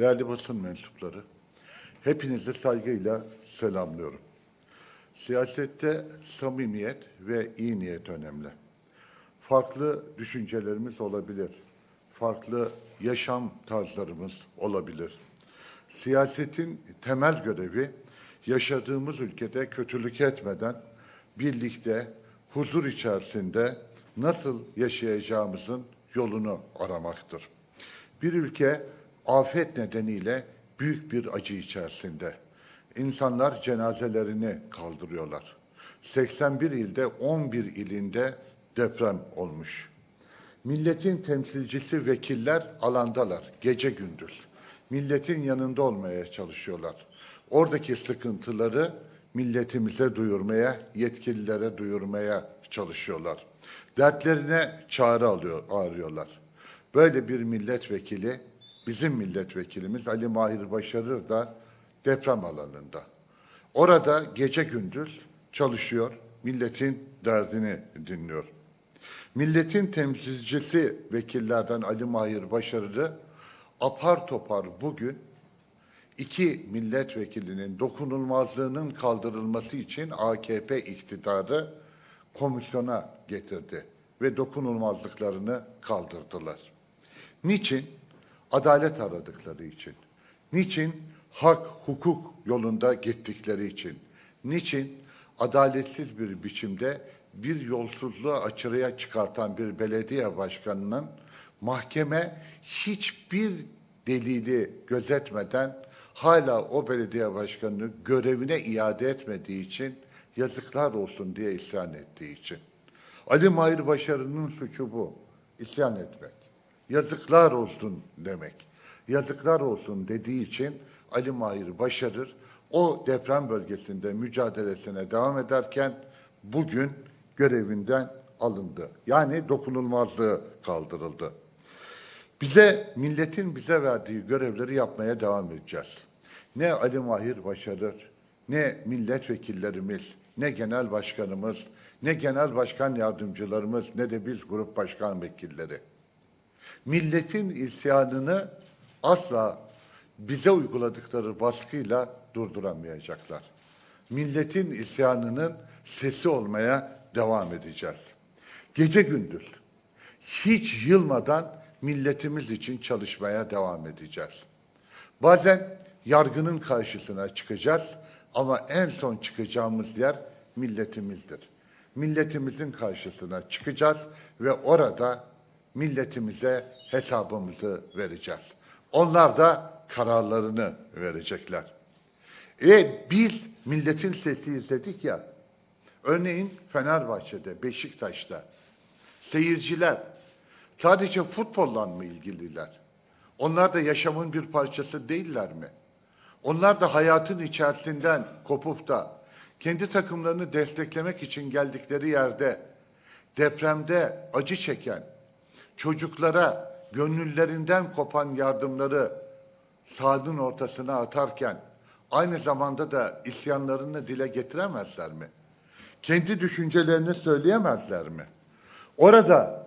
Değerli basın mensupları, hepinizi saygıyla selamlıyorum. Siyasette samimiyet ve iyi niyet önemli. Farklı düşüncelerimiz olabilir. Farklı yaşam tarzlarımız olabilir. Siyasetin temel görevi yaşadığımız ülkede kötülük etmeden birlikte huzur içerisinde nasıl yaşayacağımızın yolunu aramaktır. Bir ülke afet nedeniyle büyük bir acı içerisinde. İnsanlar cenazelerini kaldırıyorlar. 81 ilde 11 ilinde deprem olmuş. Milletin temsilcisi vekiller alandalar gece gündüz. Milletin yanında olmaya çalışıyorlar. Oradaki sıkıntıları milletimize duyurmaya, yetkililere duyurmaya çalışıyorlar. Dertlerine çare alıyor, arıyorlar. Böyle bir milletvekili, bizim milletvekilimiz Ali Mahir Başarır da deprem alanında. Orada gece gündüz çalışıyor, milletin derdini dinliyor. Milletin temsilcisi vekillerden Ali Mahir Başarır'ı apar topar bugün iki milletvekilinin dokunulmazlığının kaldırılması için AKP iktidarı komisyona getirdi ve dokunulmazlıklarını kaldırdılar. Niçin? Adalet aradıkları için. Niçin? Hak, hukuk yolunda gittikleri için. Niçin? Adaletsiz bir biçimde bir yolsuzluğu açırıya çıkartan bir belediye başkanının mahkeme hiçbir delili gözetmeden hala o belediye başkanını görevine iade etmediği için yazıklar olsun diye isyan ettiği için. Ali Mahir Başarı'nın suçu bu. İsyan etmek. Yazıklar olsun demek. Yazıklar olsun dediği için Ali Mahir Başarır o deprem bölgesinde mücadelesine devam ederken bugün görevinden alındı. Yani dokunulmazlığı kaldırıldı. Bize, milletin bize verdiği görevleri yapmaya devam edeceğiz. Ne Ali Mahir başarır, ne milletvekillerimiz, ne genel başkanımız, ne genel başkan yardımcılarımız, ne de biz grup başkan vekilleri. Milletin isyanını asla bize uyguladıkları baskıyla durduramayacaklar. Milletin isyanının sesi olmaya devam edeceğiz. Gece gündüz hiç yılmadan milletimiz için çalışmaya devam edeceğiz. Bazen yargının karşısına çıkacağız ama en son çıkacağımız yer milletimizdir. Milletimizin karşısına çıkacağız ve orada milletimize hesabımızı vereceğiz. Onlar da kararlarını verecekler. E biz milletin sesiyiz dedik ya. Örneğin Fenerbahçe'de, Beşiktaş'ta seyirciler sadece futbolla mı ilgililer? Onlar da yaşamın bir parçası değiller mi? Onlar da hayatın içerisinden kopup da kendi takımlarını desteklemek için geldikleri yerde depremde acı çeken çocuklara gönüllerinden kopan yardımları sahadın ortasına atarken aynı zamanda da isyanlarını dile getiremezler mi? Kendi düşüncelerini söyleyemezler mi? Orada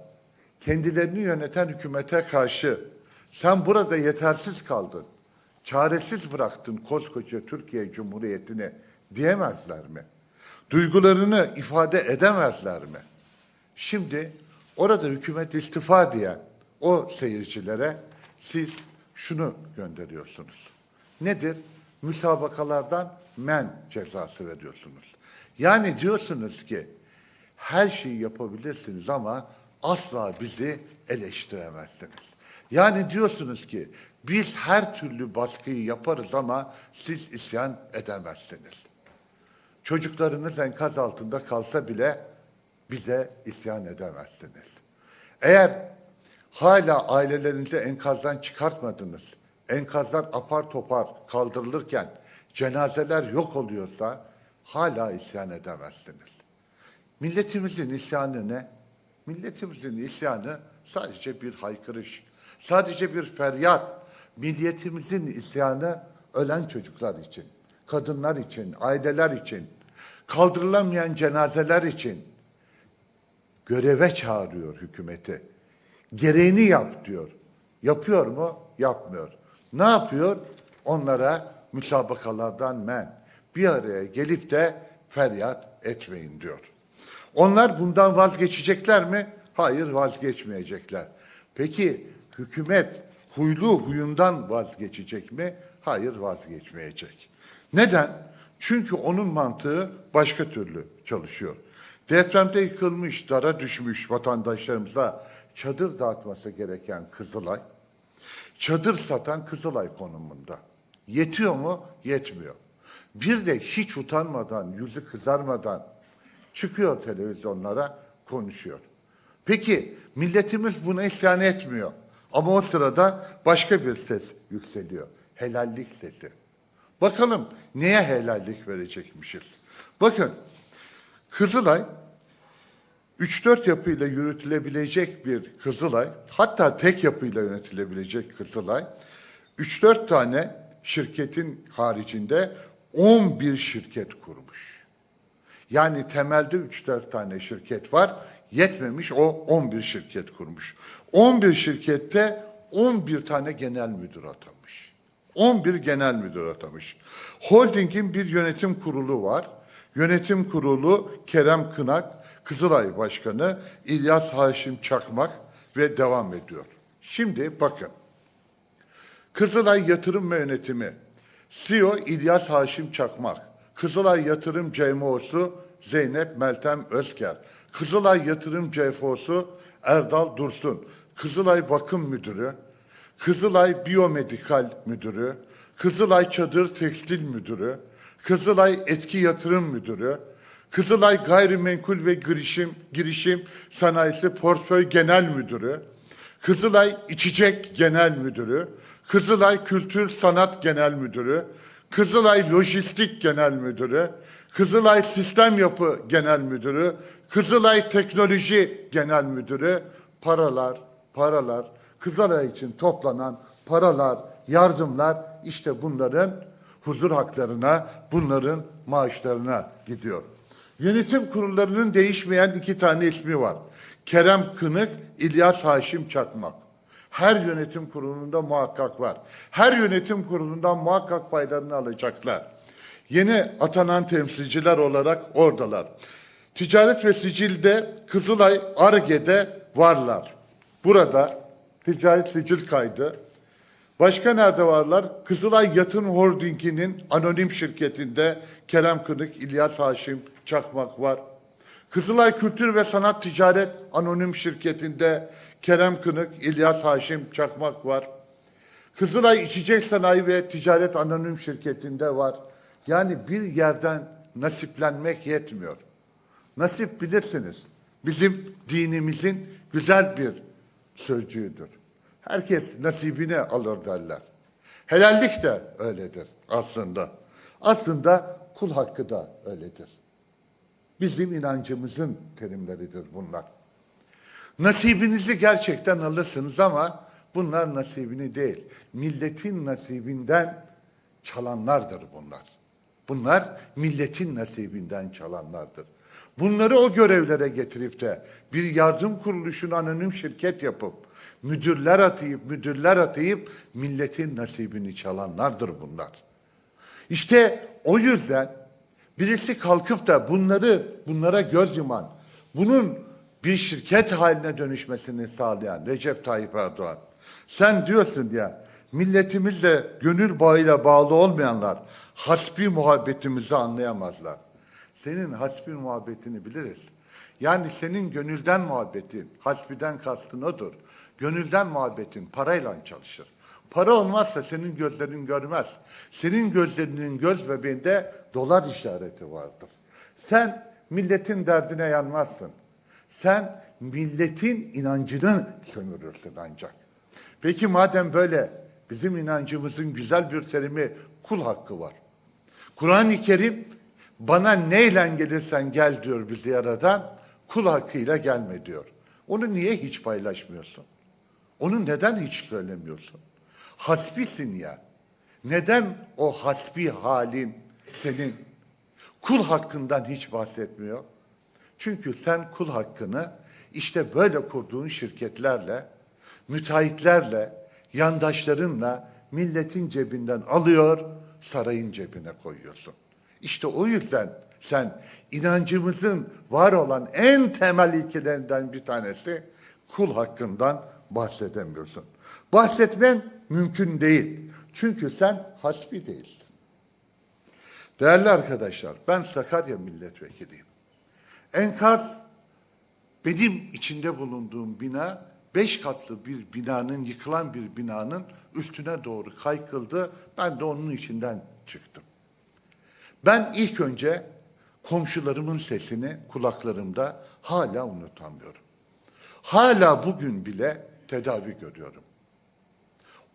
kendilerini yöneten hükümete karşı sen burada yetersiz kaldın, çaresiz bıraktın koskoca Türkiye Cumhuriyeti'ni diyemezler mi? Duygularını ifade edemezler mi? Şimdi orada hükümet istifa diyen o seyircilere siz şunu gönderiyorsunuz. Nedir? Müsabakalardan men cezası veriyorsunuz. Yani diyorsunuz ki her şeyi yapabilirsiniz ama asla bizi eleştiremezsiniz. Yani diyorsunuz ki biz her türlü baskıyı yaparız ama siz isyan edemezsiniz. Çocuklarınız enkaz altında kalsa bile bize isyan edemezsiniz. Eğer hala ailelerinizi enkazdan çıkartmadınız, enkazlar apar topar kaldırılırken cenazeler yok oluyorsa hala isyan edemezsiniz. Milletimizin isyanı ne? Milletimizin isyanı sadece bir haykırış, sadece bir feryat. Milletimizin isyanı ölen çocuklar için, kadınlar için, aileler için, kaldırılamayan cenazeler için göreve çağırıyor hükümeti. Gereğini yap diyor. Yapıyor mu? Yapmıyor. Ne yapıyor? Onlara müsabakalardan men. Bir araya gelip de feryat etmeyin diyor. Onlar bundan vazgeçecekler mi? Hayır vazgeçmeyecekler. Peki hükümet huylu huyundan vazgeçecek mi? Hayır vazgeçmeyecek. Neden? Çünkü onun mantığı başka türlü çalışıyor. Depremde yıkılmış, dara düşmüş vatandaşlarımıza çadır dağıtması gereken Kızılay, çadır satan Kızılay konumunda. Yetiyor mu? Yetmiyor. Bir de hiç utanmadan, yüzü kızarmadan çıkıyor televizyonlara konuşuyor. Peki milletimiz buna isyan etmiyor. Ama o sırada başka bir ses yükseliyor. Helallik sesi. Bakalım neye helallik verecekmişiz? Bakın Kızılay 3-4 yapıyla yürütülebilecek bir Kızılay, hatta tek yapıyla yönetilebilecek Kızılay, 3-4 tane şirketin haricinde 11 şirket kurmuş. Yani temelde 3-4 tane şirket var, yetmemiş o 11 şirket kurmuş. 11 şirkette 11 tane genel müdür atamış. 11 genel müdür atamış. Holding'in bir yönetim kurulu var. Yönetim kurulu Kerem Kınak, Kızılay Başkanı İlyas Haşim Çakmak ve devam ediyor. Şimdi bakın. Kızılay Yatırım ve Yönetimi CEO İlyas Haşim Çakmak, Kızılay Yatırım CMO'su Zeynep Meltem Özker, Kızılay Yatırım CFO'su Erdal Dursun, Kızılay Bakım Müdürü, Kızılay Biyomedikal Müdürü, Kızılay Çadır Tekstil Müdürü, Kızılay Etki Yatırım Müdürü, Kızılay Gayrimenkul ve Girişim, Girişim Sanayisi Portföy Genel Müdürü, Kızılay İçecek Genel Müdürü, Kızılay Kültür Sanat Genel Müdürü, Kızılay Lojistik Genel Müdürü, Kızılay Sistem Yapı Genel Müdürü, Kızılay Teknoloji Genel Müdürü, paralar, paralar, Kızılay için toplanan paralar, yardımlar işte bunların huzur haklarına, bunların maaşlarına gidiyor. Yönetim kurullarının değişmeyen iki tane ismi var. Kerem Kınık, İlyas Haşim Çakmak. Her yönetim kurulunda muhakkak var. Her yönetim kurulundan muhakkak paylarını alacaklar. Yeni atanan temsilciler olarak oradalar. Ticaret ve Sicil'de Kızılay Arge'de varlar. Burada ticaret sicil kaydı. Başka nerede varlar? Kızılay Yatırım Holding'inin anonim şirketinde Kerem Kınık, İlyas Haşim Çakmak var. Kızılay Kültür ve Sanat Ticaret Anonim Şirketi'nde Kerem Kınık, İlyas Haşim Çakmak var. Kızılay İçecek Sanayi ve Ticaret Anonim Şirketi'nde var. Yani bir yerden nasiplenmek yetmiyor. Nasip bilirsiniz. Bizim dinimizin güzel bir sözcüğüdür. Herkes nasibini alır derler. Helallik de öyledir aslında. Aslında kul hakkı da öyledir. Bizim inancımızın terimleridir bunlar. Nasibinizi gerçekten alırsınız ama bunlar nasibini değil, milletin nasibinden çalanlardır bunlar. Bunlar milletin nasibinden çalanlardır. Bunları o görevlere getirip de bir yardım kuruluşuna anonim şirket yapıp müdürler atayıp müdürler atayıp milletin nasibini çalanlardır bunlar. İşte o yüzden birisi kalkıp da bunları bunlara göz yuman, bunun bir şirket haline dönüşmesini sağlayan Recep Tayyip Erdoğan. Sen diyorsun ya milletimizle gönül bağıyla bağlı olmayanlar hasbi muhabbetimizi anlayamazlar. Senin hasbi muhabbetini biliriz. Yani senin gönülden muhabbetin, hasbiden kastın odur. Gönülden muhabbetin parayla çalışır. Para olmazsa senin gözlerin görmez. Senin gözlerinin göz bebeğinde dolar işareti vardır. Sen milletin derdine yanmazsın. Sen milletin inancını sömürürsün ancak. Peki madem böyle bizim inancımızın güzel bir terimi kul hakkı var. Kur'an-ı Kerim bana neyle gelirsen gel diyor bizi yaradan, kul hakkıyla gelme diyor. Onu niye hiç paylaşmıyorsun? Onu neden hiç söylemiyorsun? Hasbisin ya. Neden o hasbi halin senin kul hakkından hiç bahsetmiyor? Çünkü sen kul hakkını işte böyle kurduğun şirketlerle, müteahhitlerle, yandaşlarınla milletin cebinden alıyor, sarayın cebine koyuyorsun. İşte o yüzden sen inancımızın var olan en temel ilkelerinden bir tanesi kul hakkından bahsedemiyorsun. Bahsetmen mümkün değil. Çünkü sen hasbi değilsin. Değerli arkadaşlar, ben Sakarya milletvekiliyim. Enkaz benim içinde bulunduğum bina beş katlı bir binanın, yıkılan bir binanın üstüne doğru kaykıldı. Ben de onun içinden çıktım. Ben ilk önce komşularımın sesini kulaklarımda hala unutamıyorum. Hala bugün bile tedavi görüyorum.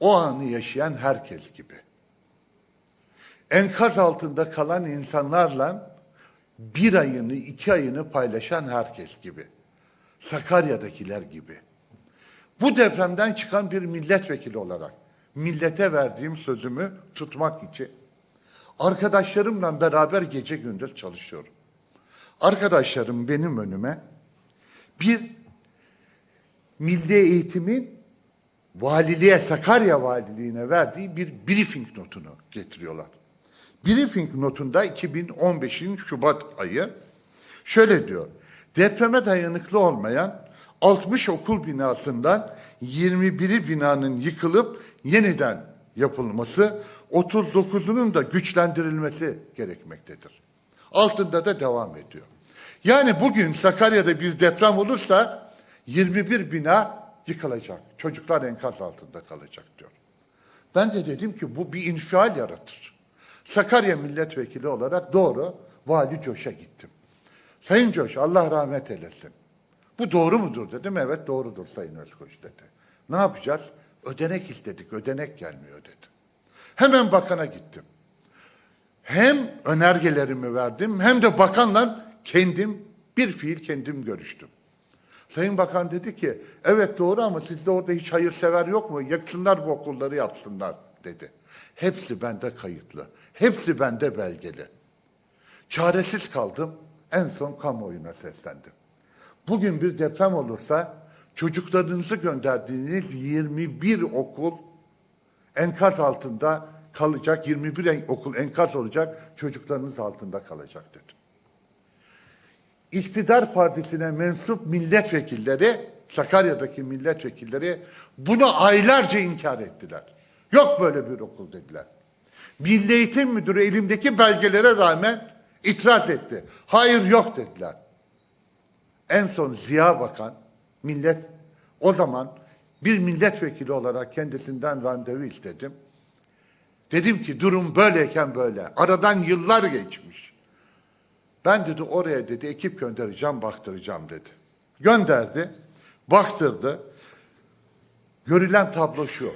O anı yaşayan herkes gibi. Enkaz altında kalan insanlarla bir ayını, iki ayını paylaşan herkes gibi. Sakarya'dakiler gibi. Bu depremden çıkan bir milletvekili olarak millete verdiğim sözümü tutmak için arkadaşlarımla beraber gece gündüz çalışıyorum. Arkadaşlarım benim önüme bir milli eğitimin valiliğe, Sakarya valiliğine verdiği bir briefing notunu getiriyorlar. Briefing notunda 2015'in Şubat ayı şöyle diyor. Depreme dayanıklı olmayan 60 okul binasından 21'i binanın yıkılıp yeniden yapılması, 39'unun da güçlendirilmesi gerekmektedir. Altında da devam ediyor. Yani bugün Sakarya'da bir deprem olursa 21 bina yıkılacak. Çocuklar enkaz altında kalacak diyor. Ben de dedim ki bu bir infial yaratır. Sakarya milletvekili olarak doğru Vali Coş'a gittim. Sayın Coş Allah rahmet eylesin. Bu doğru mudur dedim. Evet doğrudur Sayın Özkoç dedi. Ne yapacağız? Ödenek istedik. Ödenek gelmiyor dedi. Hemen bakana gittim. Hem önergelerimi verdim hem de bakanla kendim bir fiil kendim görüştüm. Sayın Bakan dedi ki evet doğru ama sizde orada hiç hayırsever yok mu? Yaksınlar bu okulları yapsınlar dedi. Hepsi bende kayıtlı. Hepsi bende belgeli. Çaresiz kaldım. En son kamuoyuna seslendim. Bugün bir deprem olursa çocuklarınızı gönderdiğiniz 21 okul enkaz altında kalacak. 21 en- okul enkaz olacak. Çocuklarınız altında kalacak dedim. İktidar partisine mensup milletvekilleri, Sakarya'daki milletvekilleri bunu aylarca inkar ettiler. Yok böyle bir okul dediler. Milli Eğitim Müdürü elimdeki belgelere rağmen itiraz etti. Hayır yok dediler. En son Ziya Bakan, millet o zaman bir milletvekili olarak kendisinden randevu istedim. Dedim ki durum böyleyken böyle. Aradan yıllar geçmiş. Ben dedi oraya dedi ekip göndereceğim, baktıracağım dedi. Gönderdi, baktırdı. Görülen tablo şu.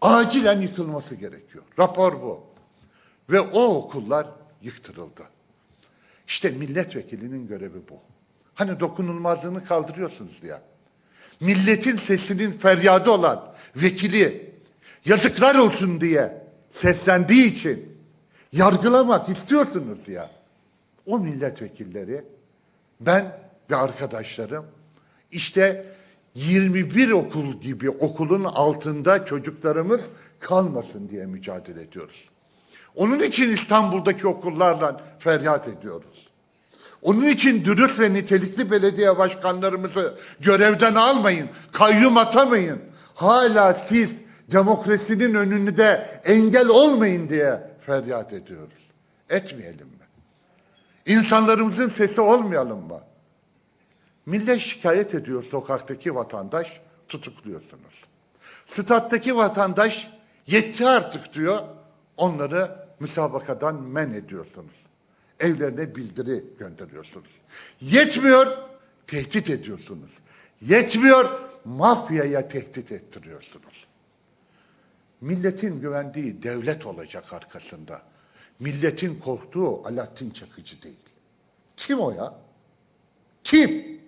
Acilen yıkılması gerekiyor. Rapor bu. Ve o okullar yıktırıldı. İşte milletvekilinin görevi bu. Hani dokunulmazlığını kaldırıyorsunuz ya. Milletin sesinin feryadı olan vekili yazıklar olsun diye seslendiği için yargılamak istiyorsunuz ya. O milletvekilleri ben ve arkadaşlarım işte 21 okul gibi okulun altında çocuklarımız kalmasın diye mücadele ediyoruz. Onun için İstanbul'daki okullarla feryat ediyoruz. Onun için dürüst ve nitelikli belediye başkanlarımızı görevden almayın, kayyum atamayın. Hala siz demokrasinin önünde engel olmayın diye feryat ediyoruz. Etmeyelim? İnsanlarımızın sesi olmayalım mı? Millet şikayet ediyor sokaktaki vatandaş, tutukluyorsunuz. Stat'taki vatandaş yetti artık diyor, onları müsabakadan men ediyorsunuz. Evlerine bildiri gönderiyorsunuz. Yetmiyor, tehdit ediyorsunuz. Yetmiyor, mafyaya tehdit ettiriyorsunuz. Milletin güvendiği devlet olacak arkasında. Milletin korktuğu Alaaddin Çakıcı değil. Kim o ya? Kim?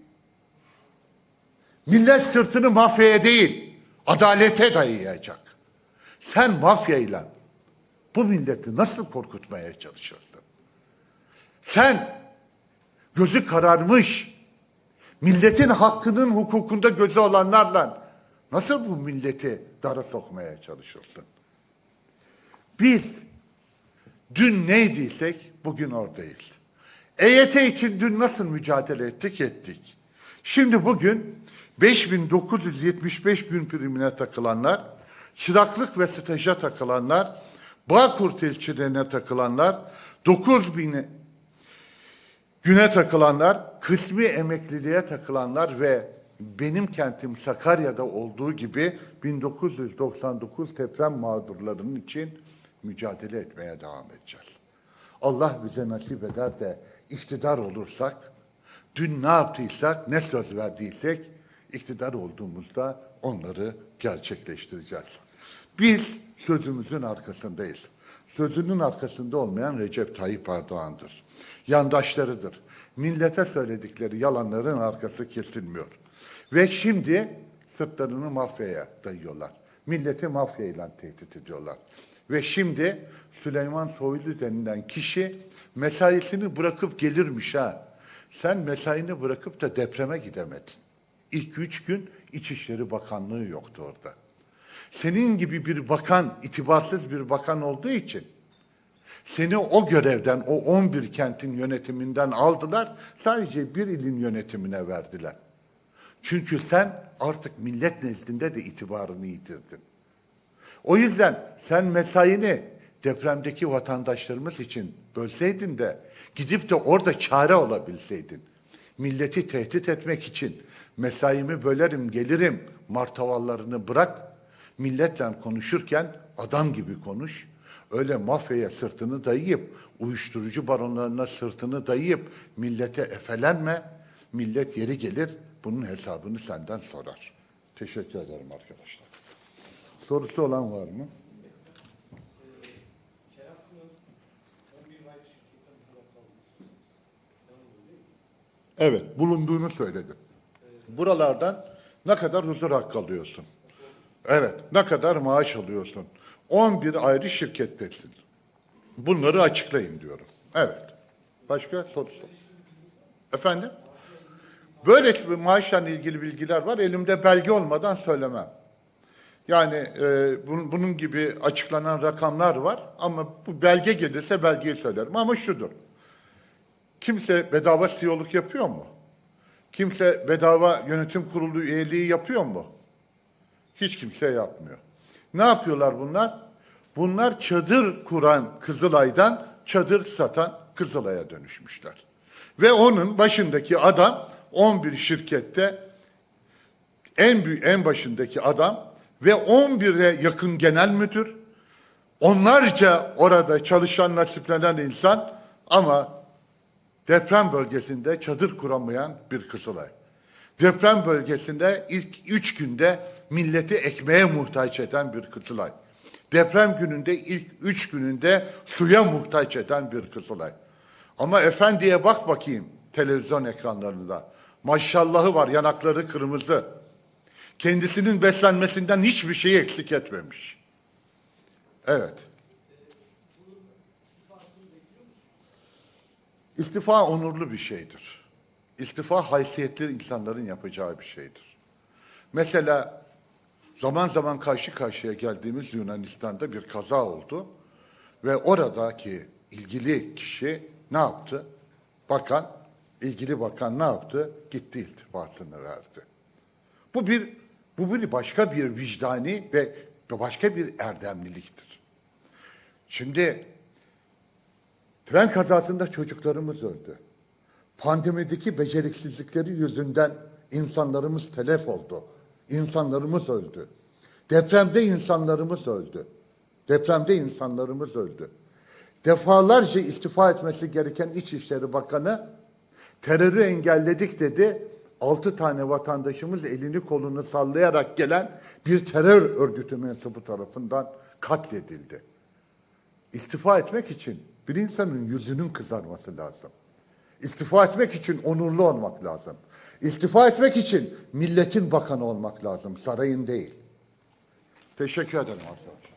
Millet sırtını mafyaya değil, adalete dayayacak. Sen mafyayla bu milleti nasıl korkutmaya çalışıyorsun? Sen gözü kararmış, milletin hakkının hukukunda gözü olanlarla nasıl bu milleti dara sokmaya çalışıyorsun? Biz dün neydiysek bugün oradayız. EYT için dün nasıl mücadele ettik ettik. Şimdi bugün 5975 gün primine takılanlar, çıraklık ve staja takılanlar, Bağkur tescillerine takılanlar, 9000 güne takılanlar, kısmi emekliliğe takılanlar ve benim kentim Sakarya'da olduğu gibi 1999 deprem mağdurlarının için mücadele etmeye devam edeceğiz. Allah bize nasip eder de iktidar olursak, dün ne yaptıysak, ne söz verdiysek, iktidar olduğumuzda onları gerçekleştireceğiz. Biz sözümüzün arkasındayız. Sözünün arkasında olmayan Recep Tayyip Erdoğan'dır. Yandaşlarıdır. Millete söyledikleri yalanların arkası kesilmiyor. Ve şimdi sırtlarını mafyaya dayıyorlar. Milleti mafyayla tehdit ediyorlar. Ve şimdi Süleyman Soylu denilen kişi mesaisini bırakıp gelirmiş ha. Sen mesaini bırakıp da depreme gidemedin. İlk üç gün İçişleri Bakanlığı yoktu orada. Senin gibi bir bakan, itibarsız bir bakan olduğu için seni o görevden, o 11 kentin yönetiminden aldılar, sadece bir ilin yönetimine verdiler. Çünkü sen artık millet nezdinde de itibarını yitirdin. O yüzden sen mesaini depremdeki vatandaşlarımız için bölseydin de gidip de orada çare olabilseydin. Milleti tehdit etmek için mesaimi bölerim gelirim martavallarını bırak. Milletle konuşurken adam gibi konuş. Öyle mafyaya sırtını dayayıp, uyuşturucu baronlarına sırtını dayayıp millete efelenme. Millet yeri gelir bunun hesabını senden sorar. Teşekkür ederim arkadaşlar. Sorusu olan var mı? Kerem Kınık 11 ay şirketten uzak kaldığını söylüyoruz. Yanılıyor değil mi? Evet, bulunduğunu söyledim. Buralardan ne kadar huzur hakkı alıyorsun? Evet, ne kadar maaş alıyorsun? 11 ayrı şirkettesin. Bunları açıklayın diyorum. Evet. Başka soru? Efendim? Böyle bir maaşla ilgili bilgiler var. Elimde belge olmadan söylemem. Yani e, bunun, bunun gibi açıklanan rakamlar var ama bu belge gelirse belgeyi söylerim. Ama şudur. Kimse bedava CEO'luk yapıyor mu? Kimse bedava yönetim kurulu üyeliği yapıyor mu? Hiç kimse yapmıyor. Ne yapıyorlar bunlar? Bunlar çadır kuran Kızılay'dan çadır satan Kızılay'a dönüşmüşler. Ve onun başındaki adam 11 şirkette en büyük en başındaki adam ve 11'e yakın genel müdür, onlarca orada çalışan nasiplenen insan ama deprem bölgesinde çadır kuramayan bir Kızılay. Deprem bölgesinde ilk üç günde milleti ekmeğe muhtaç eden bir Kızılay. Deprem gününde ilk üç gününde suya muhtaç eden bir Kızılay. Ama efendiye bak bakayım televizyon ekranlarında. Maşallahı var yanakları kırmızı. Kendisinin beslenmesinden hiçbir şeyi eksik etmemiş. Evet. İstifa onurlu bir şeydir. İstifa haysiyetli insanların yapacağı bir şeydir. Mesela zaman zaman karşı karşıya geldiğimiz Yunanistan'da bir kaza oldu ve oradaki ilgili kişi ne yaptı? Bakan, ilgili bakan ne yaptı? Gitti istifasını verdi. Bu bir bu bir başka bir vicdani ve başka bir erdemliliktir. Şimdi Tren kazasında çocuklarımız öldü. Pandemideki beceriksizlikleri yüzünden insanlarımız telef oldu. İnsanlarımız öldü. Depremde insanlarımız öldü. Depremde insanlarımız öldü. Defalarca istifa etmesi gereken İçişleri Bakanı terörü engelledik dedi. Altı tane vatandaşımız elini kolunu sallayarak gelen bir terör örgütü mensubu tarafından katledildi. İstifa etmek için bir insanın yüzünün kızarması lazım. İstifa etmek için onurlu olmak lazım. İstifa etmek için milletin bakanı olmak lazım, sarayın değil. Teşekkür ederim arkadaşlar.